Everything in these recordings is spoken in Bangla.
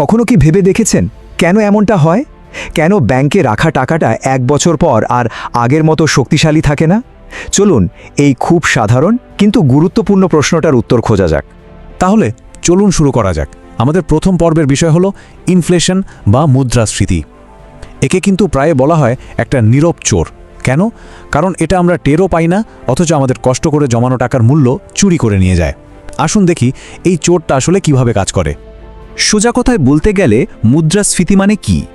কখনো কি ভেবে দেখেছেন? কেন এমনটা হয়? কেন ব্যাংকে রাখা টাকাটা এক বছর পর আর আগের মতো শক্তিশালী থাকে না? চলুন, এই খুব সাধারণ কিন্তু গুরুত্বপূর্ণ প্রশ্নটার উত্তর খোঁজা যাক। তাহলে, চলুন শুরু করা যাক। আমাদের প্রথম পর্বের বিষয় হলো ইনফ্লেশন বা মুদ্রাস্ফীতি। একে কিন্তু প্রায় বলা হয় একটা নীরব চোর। কেন? কারণ এটা আমরা টেরও পাই না, অথচ আমাদের কষ্ট করে জমানো টাকার মূল্য চুরি করে নিয়ে যায়। আসুন দেখি, এই চোরটা আসলে কীভাবে কাজ করে? সোজা কথায় বলতে গেলে মুদ্রাস্ফীতি মানে কি?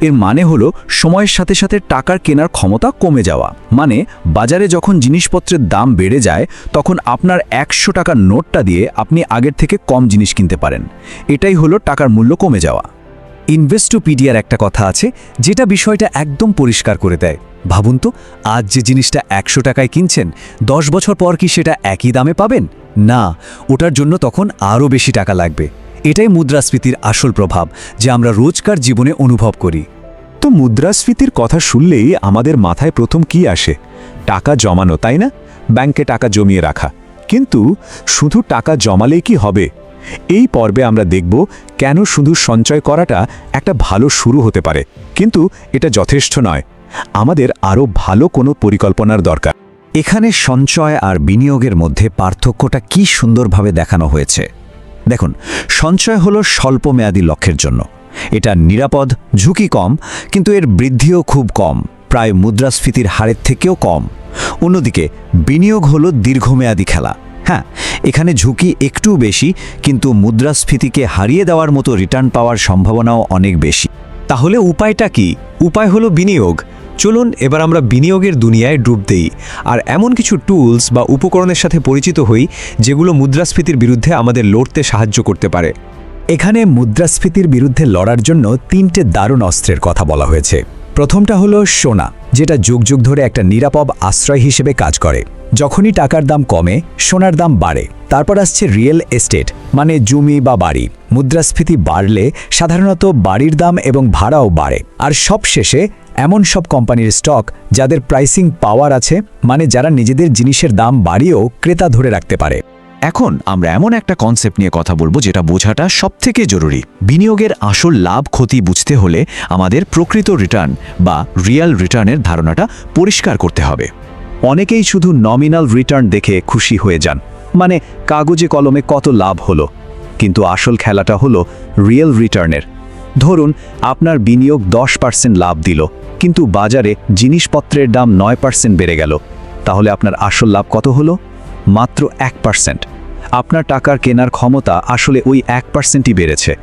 এর মানে হলো সময়ের সাথে সাথে টাকার কেনার ক্ষমতা কমে যাওয়া। মানে বাজারে যখন জিনিসপত্রের দাম বেড়ে যায়, তখন আপনার একশো টাকার নোটটা দিয়ে আপনি আগের থেকে কম জিনিস কিনতে পারেন। এটাই হলো টাকার মূল্য কমে যাওয়া। ইনভেস্টোপিডিয়ার একটা কথা আছে, যেটা বিষয়টা একদম পরিষ্কার করে দেয়। ভাবুন তো, আজ যে জিনিসটা একশো টাকায় কিনছেন, দশ বছর পর কি সেটা একই দামে পাবেন? না, ওটার জন্য তখন আরও বেশি টাকা লাগবে। এটাই মুদ্রাস্ফীতির আসল প্রভাব, যে আমরা রোজকার জীবনে অনুভব করি। তো মুদ্রাস্ফীতির কথা শুনলেই আমাদের মাথায় প্রথম কি আসে? টাকা জমানো, তাই না? ব্যাংকে টাকা জমিয়ে রাখা। কিন্তু শুধু টাকা জমালেই কি হবে? এই পর্বে আমরা দেখব কেন শুধু সঞ্চয় করাটা একটা ভালো শুরু হতে পারে। কিন্তু এটা যথেষ্ট নয়। আমাদের আরও ভালো কোনো পরিকল্পনার দরকার। এখানে সঞ্চয় আর বিনিয়োগের মধ্যে পার্থক্যটা কি সুন্দরভাবে দেখানো হয়েছে? দেখুন, সঞ্চয় হলো স্বল্পমেয়াদী লক্ষ্যের জন্য। এটা নিরাপদ, ঝুঁকি কম, কিন্তু এর বৃদ্ধিও খুব কম, প্রায় মুদ্রাস্ফীতির হারের থেকেও কম। অন্যদিকে, বিনিয়োগ হলো দীর্ঘমেয়াদী খেলা। হ্যাঁ এখানে ঝুঁকি একটু বেশি, কিন্তু মুদ্রাস্ফীতিকে হারিয়ে দেওয়ার মতো রিটার্ন পাওয়ার সম্ভাবনাও অনেক বেশি। তাহলে উপায়টা কি? উপায় হলো বিনিয়োগ। চলুন, এবার আমরা বিনিয়োগের দুনিয়ায় ডুব দেই। আর এমন কিছু টুলস বা উপকরণের সাথে পরিচিত হই, যেগুলো মুদ্রাস্ফীতির বিরুদ্ধে আমাদের লড়তে সাহায্য করতে পারে। এখানে মুদ্রাস্ফীতির বিরুদ্ধে লড়ার জন্য তিনটে দারুণ অস্ত্রের কথা বলা হয়েছে। প্রথমটা হলো সোনা, যেটা যুগ যুগ ধরে একটা নিরাপদ আশ্রয় হিসেবে কাজ করে। যখনই টাকার দাম কমে, সোনার দাম বাড়ে। তারপর আসছে রিয়েল এস্টেট মানে জমি বা বাড়ি। মুদ্রাস্ফীতি বাড়লে সাধারণত বাড়ির দাম এবং ভাড়াও বাড়ে। আর সবশেষে এমন সব কোম্পানির স্টক যাদের প্রাইসিং পাওয়ার আছে মানে যারা নিজেদের জিনিসের দাম বাড়িয়েও ক্রেতা ধরে রাখতে পারে। এখন আমরা এমন একটা কনসেপ্ট নিয়ে কথা বলব যেটা বোঝাটা সবথেকে জরুরি। বিনিয়োগের আসল লাভ ক্ষতি বুঝতে হলে আমাদের প্রকৃত রিটার্ন বা রিয়াল রিটার্নের ধারণাটা পরিষ্কার করতে হবে। অনেকেই শুধু নমিনাল রিটার্ন দেখে খুশি হয়ে যান মানে কাগজে কলমে কত লাভ হলো। কিন্তু আসল খেলাটা হলো রিয়েল রিটার্নের ধরুন, আপনার বিনিয়োগ দশ পার্সেন্ট লাভ দিল কিন্তু বাজারে জিনিসপত্রের দাম নয় পার্সেন্ট বেড়ে গেল। তাহলে আপনার আসল লাভ কত হলো? মাত্র এক পার্সেন্ট। আপনার টাকার কেনার ক্ষমতা আসলে ওই এক পার্সেন্টই বেড়েছে।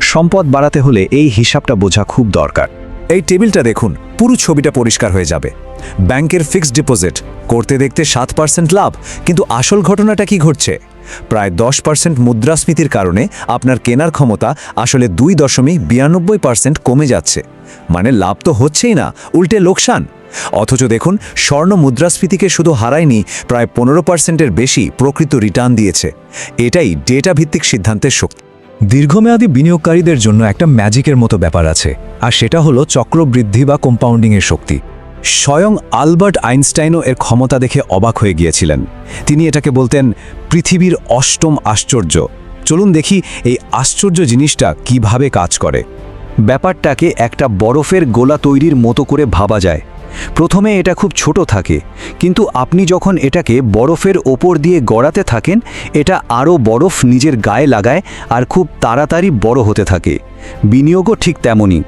সম্পদ বাড়াতে হলে এই হিসাবটা বোঝা খুব দরকার। এই টেবিলটা দেখুন, পুরো ছবিটা পরিষ্কার হয়ে যাবে। ব্যাংকের ফিক্সড ডিপোজিট, করতে দেখতে সাত পার্সেন্ট লাভ, কিন্তু আসল ঘটনাটা কি ঘটছে? প্রায় দশ পার্সেন্ট মুদ্রাস্ফীতির কারণে আপনার কেনার ক্ষমতা আসলে দুই দশমিক বিরানব্বই পার্সেন্ট কমে যাচ্ছে। মানে লাভ তো হচ্ছেই না, উল্টে লোকসান। অথচ দেখুন, স্বর্ণ মুদ্রাস্ফীতিকে শুধু হারায়নি, প্রায় পনেরো পার্সেন্টের বেশি প্রকৃত রিটার্ন দিয়েছে। এটাই ডেটা ভিত্তিক সিদ্ধান্তের শক্তি। দীর্ঘমেয়াদী বিনিয়োগকারীদের জন্য একটা ম্যাজিকের মতো ব্যাপার আছে, আর সেটা হলো চক্রবৃদ্ধি বা কম্পাউন্ডিংয়ের শক্তি। স্বয়ং আলবার্ট আইনস্টাইনও এর ক্ষমতা দেখে অবাক হয়ে গিয়েছিলেন। তিনি এটাকে বলতেন পৃথিবীর অষ্টম আশ্চর্য। চলুন দেখি এই আশ্চর্য জিনিসটা কীভাবে কাজ করে। ব্যাপারটাকে একটা বরফের গোলা তৈরির মতো করে ভাবা যায়। প্রথমে এটা খুব ছোট থাকে, কিন্তু আপনি যখন এটাকে বরফের ওপর দিয়ে গড়াতে থাকেন, এটা আরও বরফ নিজের গায়ে লাগায় আর খুব তাড়াতাড়ি বড় হতে থাকে। বিনিয়োগও ঠিক তেমনই।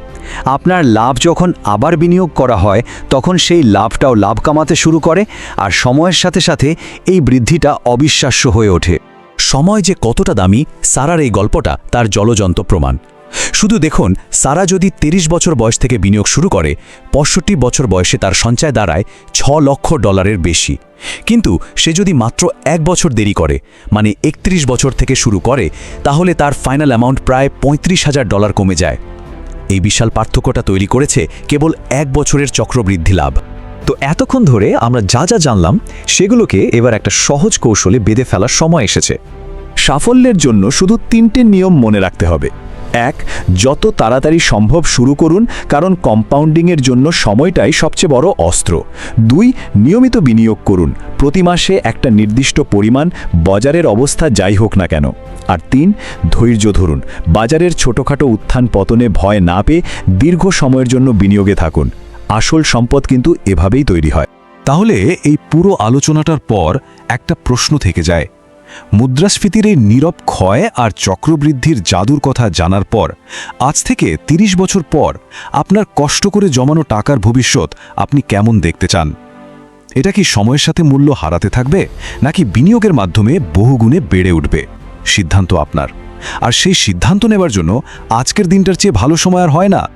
আপনার লাভ যখন আবার বিনিয়োগ করা হয়, তখন সেই লাভটাও লাভ কামাতে শুরু করে আর সময়ের সাথে সাথে এই বৃদ্ধিটা অবিশ্বাস্য হয়ে ওঠে। সময় যে কতটা দামি, সারার এই গল্পটা তার জলজন্ত প্রমাণ। শুধু দেখুন, সারা যদি ৩০ বছর বয়স থেকে বিনিয়োগ শুরু করে, পঁয়ষট্টি বছর বয়সে তার সঞ্চয় দাঁড়ায় ছ লক্ষ ডলারের বেশি। কিন্তু সে যদি মাত্র এক বছর দেরি করে মানে একত্রিশ বছর থেকে শুরু করে, তাহলে তার ফাইনাল অ্যামাউন্ট প্রায় পঁয়ত্রিশ হাজার ডলার কমে যায়। এই বিশাল পার্থক্যটা তৈরি করেছে কেবল এক বছরের চক্রবৃদ্ধি লাভ। তো এতক্ষণ ধরে আমরা যা যা জানলাম, সেগুলোকে এবার একটা সহজ কৌশলে বেঁধে ফেলার সময় এসেছে। সাফল্যের জন্য শুধু তিনটে নিয়ম মনে রাখতে হবে। এক, যত তাড়াতাড়ি সম্ভব শুরু করুন, কারণ কম্পাউন্ডিংয়ের জন্য সময়টাই সবচেয়ে বড় অস্ত্র। দুই, নিয়মিত বিনিয়োগ করুন। প্রতি মাসে একটা নির্দিষ্ট পরিমাণ, বাজারের অবস্থা যাই হোক না কেন। আর তিন, ধৈর্য ধরুন। বাজারের ছোটোখাটো উত্থান পতনে ভয় না পেয়ে দীর্ঘ সময়ের জন্য বিনিয়োগে থাকুন। আসল সম্পদ কিন্তু এভাবেই তৈরি হয়। তাহলে এই পুরো আলোচনাটার পর একটা প্রশ্ন থেকে যায়। মুদ্রাস্ফীতির এই নীরব ক্ষয় আর চক্রবৃদ্ধির জাদুর কথা জানার পর, আজ থেকে ৩০ বছর পর আপনার কষ্ট করে জমানো টাকার ভবিষ্যৎ আপনি কেমন দেখতে চান? এটা কি সময়ের সাথে মূল্য হারাতে থাকবে, নাকি বিনিয়োগের মাধ্যমে বহুগুণে বেড়ে উঠবে? সিদ্ধান্ত আপনার। আর সেই সিদ্ধান্ত নেবার জন্য আজকের দিনটার চেয়ে ভালো সময় আর হয় না।